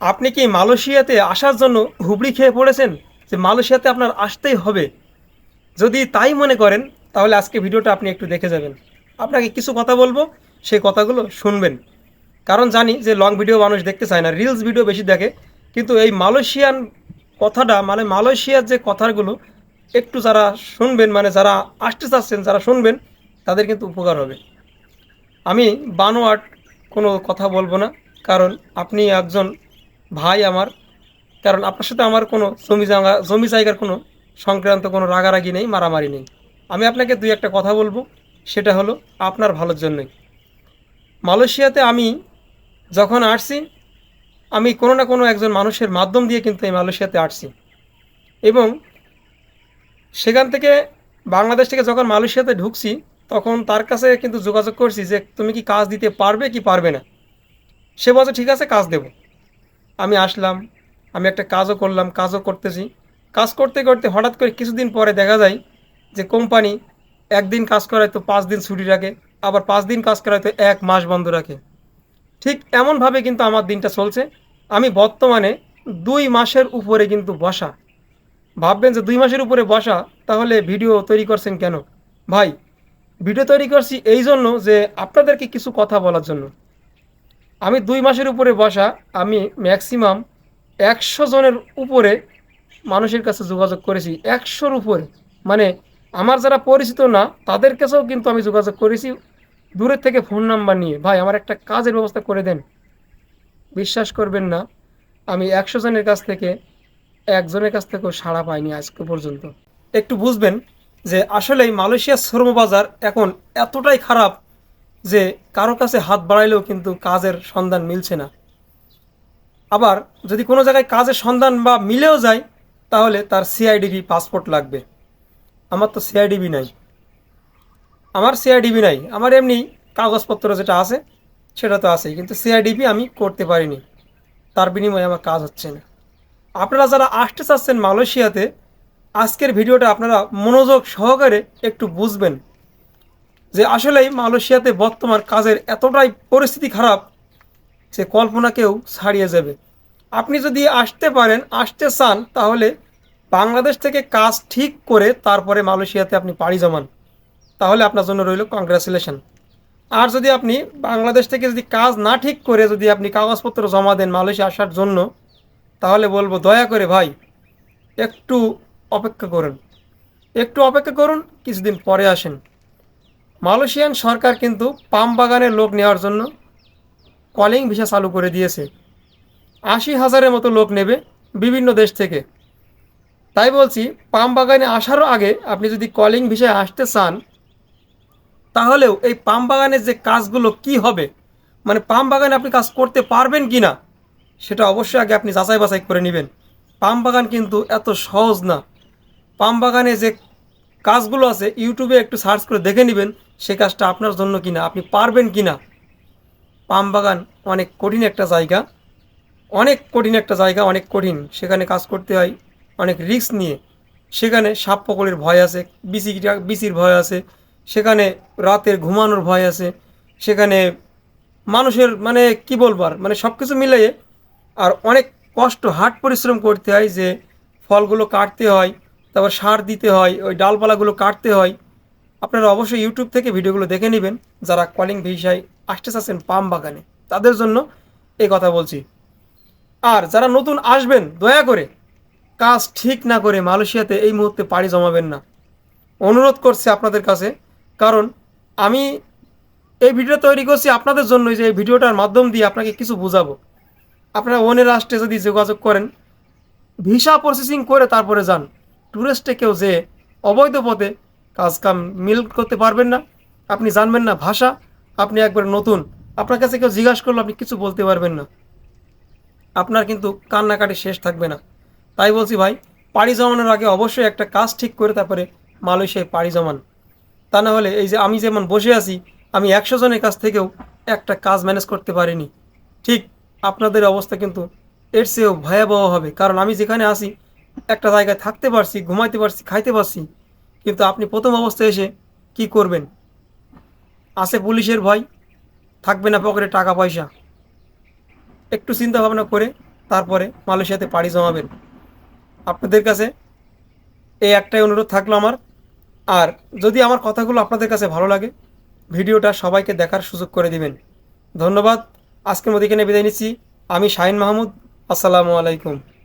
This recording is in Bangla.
আপনি কি মালয়েশিয়াতে আসার জন্য হুবড়ি খেয়ে পড়েছেন যে মালয়েশিয়াতে আপনার আসতেই হবে? যদি তাই মনে করেন, তাহলে আজকে ভিডিওটা আপনি একটু দেখে যাবেন। আপনাকে কিছু কথা বলব, সেই কথাগুলো শুনবেন। কারণ জানি যে লং ভিডিও মানুষ দেখতে চায় না রিলস ভিডিও বেশি দেখে। কিন্তু এই মালয়েশিয়ান কথাটা মানে মালয়েশিয়ার যে কথাগুলো, একটু যারা শুনবেন মানে যারা আসতে চাচ্ছেন, যারা শুনবেন, তাদের কিন্তু উপকার হবে। আমি বানোয়াট কোনো কথা বলব না, কারণ আপনি একজন ভাই আমার, কারণ আপনার সাথে আমার কোনো জমি জায়গা জমি জায়গার কোনো সংক্রান্ত কোনো রাগারাগি নেই, মারামারি নেই। আমি আপনাকে দুই একটা কথা বলব, সেটা হলো আপনার ভালোর জন্যই। মালয়েশিয়াতে আমি যখন আসছি, আমি কোনো না কোনো একজন মানুষের মাধ্যম দিয়ে কিন্তু এই মালয়েশিয়াতে আসছি। এবং সেখান থেকে বাংলাদেশ থেকে যখন মালয়েশিয়াতে ঢুকছি, তখন তার কাছে কিন্তু যোগাযোগ করছি যে, তুমি কি কাজ দিতে পারবে কি পারবে না? সে বলছে, ঠিক আছে, কাজ দেব। আমি আসলাম, আমি একটা কাজও করলাম, কাজও করতেছি। কাজ করতে করতে হঠাৎ করে কিছুদিন পরে দেখা যায় যে কোম্পানি একদিন কাজ করায় তো পাঁচ দিন ছুটি রাখে, আবার পাঁচ দিন কাজ করায় তো এক মাস বন্ধ রাখে। ঠিক এমনভাবে কিন্তু আমার দিনটা চলছে। আমি বর্তমানে দুই মাসের উপরে কিন্তু বসা। ভাববেন যে দুই মাসের উপরে বসা, তাহলে ভিডিও তৈরি করছেন কেন? ভাই, ভিডিও তৈরি করছি এই জন্য যে আপনাদেরকে কিছু কথা বলার জন্য। আমি দুই মাসের উপরে বসা, আমি ম্যাক্সিমাম একশো জনের উপরে মানুষের কাছে যোগাযোগ করেছি। একশোর উপরে। মানে আমার যারা পরিচিত না, তাদের কাছেও কিন্তু আমি যোগাযোগ করেছি। দূরের থেকে ফোন নাম্বার নিয়ে। ভাই, আমার একটা কাজের ব্যবস্থা করে দেন। বিশ্বাস করবেন না, আমি একশো জনের কাছ থেকে একজনের কাছ থেকেও সাড়া পাইনি আজকে পর্যন্ত। একটু বুঝবেন যে আসলেই মালয়েশিয়ার শ্রমবাজার এখন এতটাই খারাপ যে কারও কাছে হাত বাড়াইলেও কিন্তু কাজের সন্ধান মিলছে না। আবার যদি কোনো জায়গায় কাজের সন্ধান বা মিলেও যায়, তাহলে তার সিআইডিবি পাসপোর্ট লাগবে? আমার তো সিআইডিবি নাই। আমার সিআইডিবি নাই। আমার এমনি কাগজপত্র যেটা আছে, সেটা তো আছেই। কিন্তু সিআইডিবি আমি করতে পারিনি। তার বিনিময়ে আমার কাজ হচ্ছে না। আপনারা যারা আসতে চাচ্ছেন মালয়েশিয়াতে, আজকের ভিডিওটা আপনারা মনোযোগ সহকারে একটু বুঝবেন। যে আসলেই মালয়েশিয়াতে বর্তমান কাজের এতটাই পরিস্থিতি খারাপ যে কল্পনাকেও ছাড়িয়ে যাবে। আপনি যদি আসতে পারেন, আসতে চান, তাহলে বাংলাদেশ থেকে কাজ ঠিক করে তারপরে মালয়েশিয়াতে আপনি পাড়ি জমান। তাহলে আপনার জন্য রইল কংগ্রাচুলেশন আর যদি আপনি বাংলাদেশ থেকে যদি কাজ না ঠিক করে যদি আপনি কাগজপত্র জমা দেন মালয়েশিয়া আসার জন্য, তাহলে বলব দয়া করে ভাই, একটু অপেক্ষা করুন। একটু অপেক্ষা করুন, কিছুদিন পরে আসেন। মালয়েশিয়ান সরকার কিন্তু পাম বাগানের লোক নেওয়ার জন্য কলিং ভিসা চালু করে দিয়েছে। আশি হাজারের মতো লোক নেবে বিভিন্ন দেশ থেকে। তাই বলছি, পাম বাগানে আসারও আগে আপনি যদি কলিং ভিসায় আসতে চান, তাহলেও এই পাম বাগানের যে কাজগুলো কি হবে মানে পাম বাগানে আপনি কাজ করতে পারবেন কি না, সেটা অবশ্যই আগে আপনি যাচাই বাছাই করে নেবেন। পাম বাগান কিন্তু এত সহজ না। পাম বাগানে যে কাজগুলো আছে, ইউটিউবে একটু সার্চ করে দেখে নেবেন সে কাজটা আপনার জন্য কিনা, আপনি পারবেন কি না পাম বাগান অনেক কঠিন একটা জায়গা, অনেক কঠিন একটা জায়গা, অনেক কঠিন। সেখানে কাজ করতে হয়, অনেক রিস্ক নিয়ে। সেখানে সাপ পকলের ভয় আছে, বিসি বিসির ভয় আছে, সেখানে রাতের ঘুমানোর ভয় আছে, সেখানে মানুষের মানে কি বলবার মানে সব কিছু মিলিয়ে আর অনেক কষ্ট, হাট পরিশ্রম করতে হয় যে ফলগুলো কাটতে হয়, তারপর সার দিতে হয়, ওই ডালপালাগুলো কাটতে হয় আপনারা অবশ্যই ইউটিউব থেকে ভিডিওগুলো দেখে নেবেন। যারা কলিং ভিসায় আসতে চাচ্ছেন পাম বাগানে, তাদের জন্য এই কথা বলছি। আর যারা নতুন আসবেন, দয়া করে কাজ ঠিক না করে মালয়েশিয়াতে এই মুহূর্তে পাড়ি জমাবেন না। অনুরোধ করছে আপনাদের কাছে, কারণ আমি এই ভিডিও তৈরি করছি আপনাদের জন্যই যে এই ভিডিওটার মাধ্যম দিয়ে আপনাকে কিছু বোঝাবো। আপনারা অন্য রাষ্ট্রে যদি যোগাযোগ করেন, ভিসা প্রসেসিং করে তারপরে যান। ট্যুরিস্টে কেউ যে অবৈধ পথে কাজ কাম মিল করতে পারবেন না। আপনি জানবেন না ভাষা। আপনি একবার নতুন। আপনার কাছে কেউ জিজ্ঞাসা করলে আপনি কিছু বলতে পারবেন না। আপনার কিন্তু কান্নাকাটি শেষ থাকবে না। তাই বলছি ভাই, পাড়ি জমানোর আগে অবশ্যই একটা কাজ ঠিক করে তারপরে মালয়েশিয়ায় পাড়ি জমান। তা না হলে এই যে আমি যেমন বসে আছি, আমি একশো জনের কাছ থেকেও একটা কাজ ম্যানেজ করতে পারিনি। ঠিক আপনাদের অবস্থা কিন্তু এর চেয়েও ভয়াবহ হবে। কারণ আমি যেখানে আসি একটা জায়গায় থাকতে পারছি, ঘুমাইতে পারছি, খাইতে পারছি। কিন্তু আপনি প্রথম অবস্থায় এসে কি করবেন? আছে পুলিশের ভয়, থাকবে না পকেটে টাকা, পয়সা। একটু চিন্তা ভাবনা করে তারপরে মালয়েশিয়াতে পাড়ি জমাবেন। আপনাদের কাছে এই একটাই অনুরোধ থাকল আমার। আর যদি আমার কথাগুলো আপনাদের কাছে ভালো লাগে, ভিডিওটা সবাইকে দেখার সুযোগ করে দিবেন। ধন্যবাদ। আজকের মতো এখানে বিদায় নিচ্ছি। আমি শাহিন মাহমুদ। আসসালামু আলাইকুম।